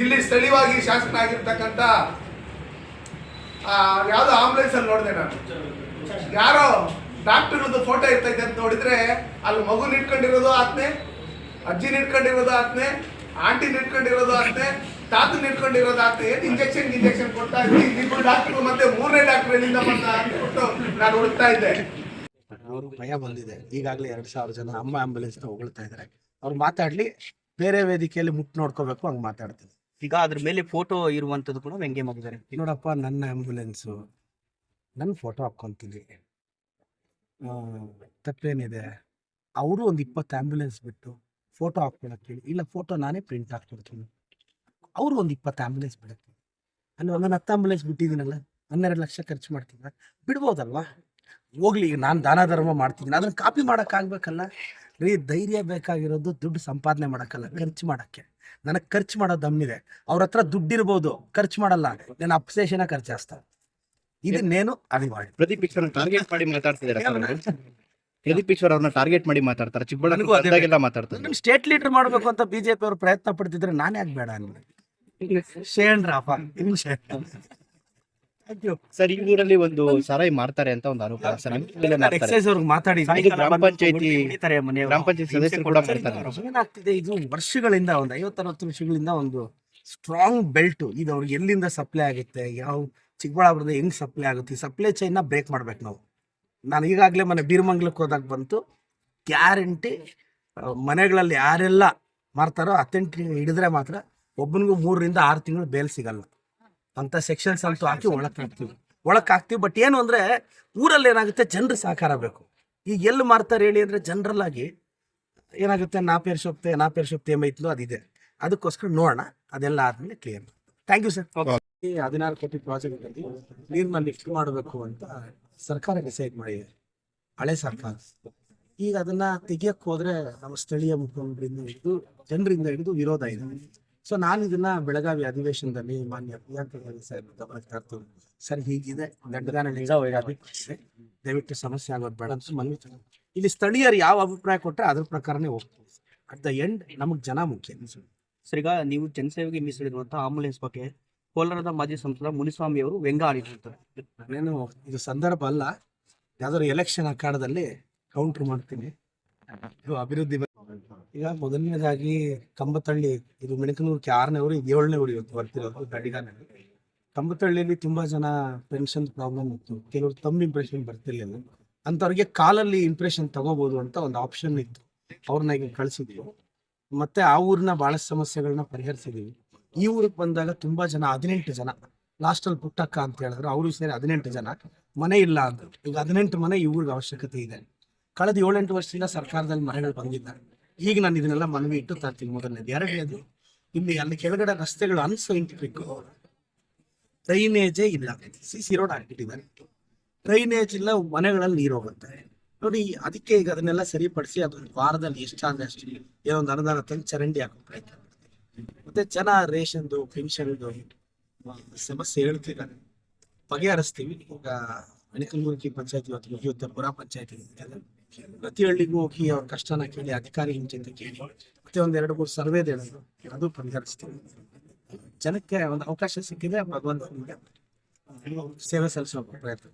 ಇಲ್ಲಿ ಸ್ಥಳೀಯವಾಗಿ ಶಾಸಕ ಆಗಿರ್ತಕ್ಕಂಥ ಆ, ಯಾವ್ದೋ ಆಂಬುಲೆನ್ಸ್ ಅಲ್ಲಿ ನೋಡಿದೆ ನಾನು. ಯಾರೋ ಡಾಕ್ಟರ್ಗಳದ್ದು ಫೋಟೋ ಇರ್ತೈತೆ ಅಂತ ನೋಡಿದ್ರೆ ಅಲ್ಲಿ ಮಗು ನಿಟ್ಕೊಂಡಿರೋದು ಆತ್ನೆ ಅಜ್ಜಿ ನಿಟ್ಕೊಂಡಿರೋದು ಆತ್ನೆ ಆಂಟಿ ನಿಟ್ಕೊಂಡಿರೋದು ಆತ್ನೆ ತಾತ ನಿಟ್ಕೊಂಡಿರೋದು ಆತ್ನೆ ಏನ್ ಇಂಜೆಕ್ಷನ್ ಇಂಜೆಕ್ಷನ್ ಕೊಡ್ತಾ ಇದ್ದೀನಿ ಇಬ್ಬರು ಡಾಕ್ಟರ್ ಮತ್ತೆ ಮೂರನೇ ಡಾಕ್ಟರ್ ಎಲ್ಲಿಂದ ಬಂದ ಅಂದ್ಬಿಟ್ಟು ನಾನು ಹುಡುಕ್ತಾ ಇದ್ದೆ. ಅವರು ಭಯ ಬಂದಿದೆ. ಈಗಾಗಲೇ ಎರಡು ಸಾವಿರ ಜನ ಅಮ್ಮ ಆಂಬುಲೆನ್ಸ್ ಹೊಗಳ್ತಾ ಇದ್ದಾರೆ. ಅವ್ರು ಮಾತಾಡ್ಲಿ ಬೇರೆ ವೇದಿಕೆಯಲ್ಲಿ ಮುಟ್ಟು ನೋಡ್ಕೋಬೇಕು ಹಂಗೆ ಮಾತಾಡ್ತೀನಿ. ಈಗ ಅದ್ರ ಮೇಲೆ ಫೋಟೋ ಇರುವಂತದ್ದು ಕೂಡ ವ್ಯಂಗ್ಯ ಮಾಡಿದ್ದಾರೆ. ನೋಡಪ್ಪ ನನ್ನ ಆಂಬ್ಯುಲೆನ್ಸ್ ನನ್ನ ಫೋಟೋ ಹಾಕ್ಕೊಂತೀನಿ. ಆ, ತಪ್ಪೇನಿದೆ. ಅವರು ಒಂದು ಇಪ್ಪತ್ತು ಆಂಬ್ಯುಲೆನ್ಸ್ ಬಿಟ್ಟು ಫೋಟೋ ಹಾಕ್ಕೊಳಕ್ಕೆ ಇಲ್ಲ ಫೋಟೋ ನಾನೇ ಪ್ರಿಂಟ್ ಹಾಕ್ಕೊಡ್ತೀನಿ. ಅವರು ಒಂದು ಇಪ್ಪತ್ತು ಆಂಬ್ಯುಲೆನ್ಸ್ ಬಿಡುತ್ತೆ ಅಲ್ಲಿ ಒಂದೊಂದು ಹತ್ತು ಆಂಬ್ಯುಲೆನ್ಸ್ ಬಿಟ್ಟಿದ್ದೀನಲ್ಲ ಹನ್ನೆರಡು ಲಕ್ಷ ಖರ್ಚು ಮಾಡ್ತೀನಿ ಬಿಡ್ಬೋದಲ್ವಾ? ಹೋಗ್ಲಿ ಈಗ ನಾನು ದಾನ ಧರ್ಮ ಮಾಡ್ತಿದ್ದೀನಿ ಅದನ್ನು ಕಾಪಿ ಮಾಡೋಕ್ಕಾಗಬೇಕಲ್ಲ ರೀ ಧೈರ್ಯ ಬೇಕಾಗಿರೋದು ದುಡ್ಡು ಸಂಪಾದನೆ ಮಾಡೋಕ್ಕಲ್ಲ ಖರ್ಚು ಮಾಡೋಕ್ಕೆ. ನನಗೆ ಖರ್ಚು ಮಾಡೋ ದಮ್ಮಿದೆ. ಅವ್ರ ಹತ್ರ ದುಡ್ಡಿರ್ಬೋದು ಖರ್ಚು ಮಾಡಲ್ಲ. ನಾನು ಅಪ್ಸೇಷನ ಖರ್ಚಾಸ್ತಾರೆ ಇದನ್ನೇನು ಅನಿವಾರ್ಯ. ಪ್ರದೀಪ್ ಈಶ್ವರ್ ಟಾರ್ಗೆಟ್ ಮಾಡಿ ಮಾತಾಡ್ತಿದ್ದಾರೆ ಪ್ರದೀಪ್ ಈಶ್ವರ್ ಅವ್ರನ್ನ ಟಾರ್ಗೆಟ್ ಮಾಡಿ ಮಾತಾಡ್ತಾರೆ ಚಿಕ್ಕಬಳ್ಳಾಪುರ ಅದಾಗೆಲ್ಲ ಮಾತಾಡ್ತಾರೆ. ನಮ್ ಸ್ಟೇಟ್ ಲೀಡರ್ ಮಾಡಬೇಕು ಅಂತ ಬಿಜೆಪಿ ಅವರು ಪ್ರಯತ್ನ ಪಡ್ತಿದ್ರೆ ನಾನು ಯಾಕೆ ಬೇಡ ಅನ್ಲಿ ಶೇಣ್ರಪ್ಪ ಇನ್ನು ಯು ಸರ್ ಈ ಊರಲ್ಲಿ ಒಂದು ಸಾರಾಯಿ ಮಾರ್ತಾರೆ ಅಂತ ಒಂದು ಆರೋಪ. ಸರ್ ಎಕ್ಸೈಸ್ ಅವ್ರಿಗೆ ಮಾತಾಡಿ. ಇದು ಗ್ರಾಮ ಪಂಚಾಯತಿ ಗ್ರಾಮ ಪಂಚಾಯತ್ ಸದಸ್ಯರು ಕೂಡ ಮಾಡ್ತಾರೆ. ಏನಾಗ್ತಿದೆ? ಇದು ವರ್ಷಗಳಿಂದ ಒಂದು ಐವತ್ತರವತ್ತು ವರ್ಷಗಳಿಂದ ಒಂದು ಸ್ಟ್ರಾಂಗ್ ಬೆಲ್ಟ್ ಇದು ಅವ್ರಿಗೆ ಎಲ್ಲಿಂದ ಸಪ್ಲೈ ಆಗುತ್ತೆ? ಯಾವ ಚಿಕ್ಕಬಳ್ಳಾಪುರದ ಹೆಂಗ್ ಸಪ್ಲೈ ಆಗುತ್ತೆ? ಈ ಸಪ್ಲೈ ಚೈನ್ನ ಬ್ರೇಕ್ ಮಾಡ್ಬೇಕು ನಾವು. ನಾನು ಈಗಾಗಲೇ ಮನೆ ಬೀರಮಂಗ್ಲಕ್ಕೆ ಹೋದಾಗ ಬಂತು. ಗ್ಯಾರಂಟಿ ಮನೆಗಳಲ್ಲಿ ಯಾರೆಲ್ಲ ಮಾರ್ತಾರೋ ಅಥೆಂಟಿಕ್ ಹಿಡಿದ್ರೆ ಮಾತ್ರ ಒಬ್ಬನಿಗೂ ಮೂರರಿಂದ ಆರು ತಿಂಗಳು ಬೇಲ್ ಸಿಗಲ್ಲ. ಅಂತ ಸೆಕ್ಷನ್ಸ್ ಅಂತೂ ಹಾಕಿ ಒಳಕ್ ಹಾಕ್ತೀವಿ. ಒಳಕ್ ಹಾಕ್ತೀವಿ ಬಟ್ ಏನು ಅಂದ್ರೆ ಊರಲ್ಲಿ ಏನಾಗುತ್ತೆ? ಜನರ ಸಹಕಾರ ಬೇಕು. ಈಗ ಎಲ್ಲಿ ಮಾರ್ತಾರೆ ಹೇಳಿ ಅಂದ್ರೆ ಜನರಲ್ ಆಗಿ ಏನಾಗುತ್ತೆ? ನಾಪೇರ್ ಸೊಪ್ತೆ ನಾಪೇರ್ ಸೊಪ್ತೆ ಏಮೈತ್ಲು ಅದಿದೆ. ಅದಕ್ಕೋಸ್ಕರ ನೋಡೋಣ. ಅದೆಲ್ಲ ಆದ್ಮೇಲೆ ಕ್ಲಿಯರ್ ಥ್ಯಾಂಕ್ ಯು ಸರ್ ಹದಿನಾರು ಕೋಟಿ ಪ್ರಾಜೆಕ್ಟ್ ಅಲ್ಲಿ ನೀರ್ನ ಲಿಫ್ಟ್ ಮಾಡಬೇಕು ಅಂತ ಸರ್ಕಾರ ಡಿಸೈಡ್ ಮಾಡಿದೆ. ಹಳೆ ಸರ್ಕಾರ. ಈಗ ಅದನ್ನ ತೆಗಿಯಕ್ ಹೋದ್ರೆ ನಮ್ಮ ಸ್ಥಳೀಯ ಮುಖಂಡರಿಂದ ಹಿಡಿದು ಜನರಿಂದ ಹಿಡಿದು ವಿರೋಧ ಇದೆ. ಸೊ ನಾನು ಇದನ್ನ ಬೆಳಗಾವಿ ಅಧಿವೇಶನದಲ್ಲಿ ಮಾನ್ಯ ಪ್ರಿಯಾಂಕ ಗಾಂಧಿ ಸಾಹೇಬ್ ಸರ್ ಹೀಗಿದೆ. ಅಭಿಪ್ರಾಯ ದಯವಿಟ್ಟು ಸಮಸ್ಯೆ ಆಗೋದು ಬೇಡ ಅಂತ ಮನವಿ ಇಲ್ಲಿ ಸ್ಥಳೀಯರು ಯಾವ ಅಭಿಪ್ರಾಯ ಕೊಟ್ಟರೆ ಅದ್ರ ಪ್ರಕಾರನೇ ಹೋಗ್ತೀವಿ ಅಟ್ ದ ಎಂಡ್ ನಮಗೆ ಜನ ಮುಖ್ಯ. ಸರ್ ಈಗ ನೀವು ಜನಸೇವೆಗೆ ಮೀಸಲಿರುವಂತಹ ಆಂಬುಲೆನ್ಸ್ ಬಗ್ಗೆ ಕೋಲಾರದ ಮಾಜಿ ಸಂಸದ ಮುನಿಸ್ವಾಮಿ ಅವರು ವ್ಯಂಗ ಆಡಿರ್ತಾರೆ ನಾನೇನು ಇದು ಸಂದರ್ಭ ಅಲ್ಲ. ಯಾವ್ದಾದ್ರು ಎಲೆಕ್ಷನ್ ಅಖಾಡದಲ್ಲಿ ಕೌಂಟರ್ ಮಾಡ್ತೀನಿ. ಅಭಿವೃದ್ಧಿ. ಈಗ ಮೊದಲನೇದಾಗಿ ಕಂಬತಳ್ಳಿ, ಇದು ಮೆಣಕನೂರು ಆರನೇ ಊರು, ಇದು ಏಳನೇ ಊರು ಇವತ್ತು ಬರ್ತಿರೋದು ಗಡಿಗಾನಲ್ಲಿ. ಕಂಬತಳ್ಳಿಯಲ್ಲಿ ತುಂಬಾ ಜನ ಪೆನ್ಷನ್ ಪ್ರಾಬ್ಲಮ್ ಇತ್ತು. ಕೆಲವರು ತಮ್ಮ ಇಂಪ್ರೆಷನ್ ಬರ್ತಿರ್ಲಿಲ್ಲ. ಅಂತವ್ರಿಗೆ ಕಾಲಲ್ಲಿ ಇಂಪ್ರೆಷನ್ ತಗೋಬಹುದು ಅಂತ ಒಂದು ಆಪ್ಷನ್ ಇತ್ತು. ಅವ್ರನ್ನ ಈಗ ಕಳಿಸಿದ್ವಿ. ಮತ್ತೆ ಆ ಊರಿನ ಬಹಳ ಸಮಸ್ಯೆಗಳನ್ನ ಪರಿಹರಿಸಿದೀವಿ. ಈ ಊರಿಗೆ ಬಂದಾಗ ತುಂಬಾ ಜನ, ಹದಿನೆಂಟು ಜನ ಲಾಸ್ಟಲ್ಲಿ ಪುಟ್ಟಕ್ಕ ಅಂತ ಹೇಳಿದ್ರು, ಅವರು ಸೇರಿ ಹದಿನೆಂಟು ಜನ, ಮನೆ ಇಲ್ಲ ಅಂದ್ರು ಈಗ ಹದಿನೆಂಟು ಮನೆ ಈ ಊರಿಗೆ ಅವಶ್ಯಕತೆ ಇದೆ. ಕಳೆದ ಏಳೆಂಟು ವರ್ಷದಿಂದ ಸರ್ಕಾರದಲ್ಲಿ ಮನೆಗಳು ಬಂದಿದ್ದಾರೆ. ಈಗ ನಾನು ಇದನ್ನೆಲ್ಲ ಮನವಿ ಇಟ್ಟು ತರ್ತೀನಿ ಮೊದಲನೇದು. ಎರಡನೇದು, ಇಲ್ಲಿ ಅಲ್ಲಿ ಕೆಳಗಡೆ ರಸ್ತೆಗಳು ಅನ್ಸೈಂಟಿಫಿಕ್ ಡ್ರೈನೇಜೇ ಇಲ್ಲ. ಸಿ ಸಿ ರೋಡ್ ಹಾಕ್ಬಿಟ್ಟಿದ್ದಾರೆ. ಡ್ರೈನೇಜ್ ಇಲ್ಲ, ಮನೆಗಳಲ್ಲಿ ನೀರು ಹೋಗುತ್ತೆ. ನೋಡಿ, ಅದಕ್ಕೆ ಈಗ ಅದನ್ನೆಲ್ಲ ಸರಿಪಡಿಸಿ ಅದೊಂದು ವಾರದಲ್ಲಿ ಎಷ್ಟಾದ್ರೆ ಅಷ್ಟು ಏನೋ ಒಂದು ಅನುದಾನ ತಂದು ಚರಂಡಿ ಹಾಕೋ ಪ್ರಯತ್ನ. ಮತ್ತೆ ಜನ ರೇಷನ್ದು, ಪೆನ್ಷನ್ದು ಸಮಸ್ಯೆ ಹೇಳ್ತಿದ್ದಾರೆ ಬಗೆಹರಿಸ್ತೀವಿ ಈಗ ಅಣಿಕಲ್ಗುರ್ಕಿ ಪಂಚಾಯತಿ ಇವತ್ತು ಮುಗಿಯುತ್ತೆ ಪುರ ಪಂಚಾಯತಿ ಪ್ರತಿ ಹಳ್ಳಿಗೂ ಹೋಗಿ ಅವ್ರ ಕಷ್ಟನ ಕೇಳಿ, ಅಧಿಕಾರಿ ಜೊತೆ ಕೇಳಿ, ಮತ್ತೆ ಒಂದ್ ಎರಡು ಮೂರು ಸರ್ವೇದ್ ಹೇಳಿದ್ರು ಅದು ಪರಿಹರಿಸ್ತೀವಿ ಜನಕ್ಕೆ ಒಂದು ಅವಕಾಶ ಸಿಕ್ಕಿದೆ ಭಗವಂತ ಸೇವೆ ಸಲ್ಲಿಸುವ ಪ್ರಯತ್ನ.